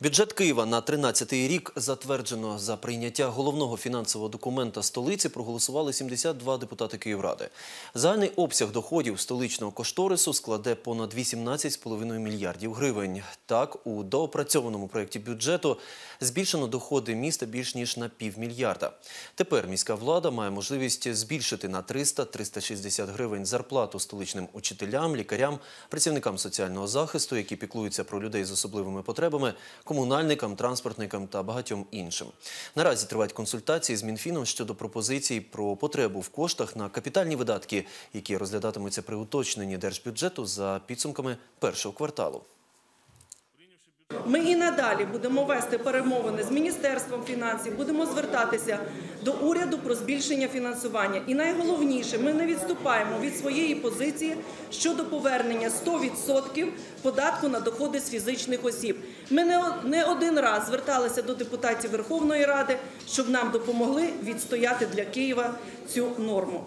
Бюджет Києва на 13-й рік затверджено за прийняття головного фінансового документа столиці проголосували 72 депутати Київради. Загальний обсяг доходів столичного кошторису складе понад 18,5 мільярдів гривень. Так, у доопрацьованому проєкті бюджету збільшено доходи міста більш ніж на півмільярда. Тепер міська влада має можливість збільшити на 300-360 гривень зарплату столичним учителям, лікарям, працівникам соціального захисту, які піклуються про людей з особливими потребами, комунальникам, транспортникам та багатьом іншим. Наразі тривають консультації з Мінфіном щодо пропозицій про потребу в коштах на капітальні видатки, які розглядатимуться при уточненні держбюджету за підсумками першого кварталу. Ми і надалі будемо вести перемовини з Міністерством фінансів, будемо звертатися до уряду про збільшення фінансування. І найголовніше, ми не відступаємо від своєї позиції щодо повернення 100% податку на доходи з фізичних осіб. Ми не один раз зверталися до депутатів Верховної Ради, щоб нам допомогли відстояти для Києва цю норму.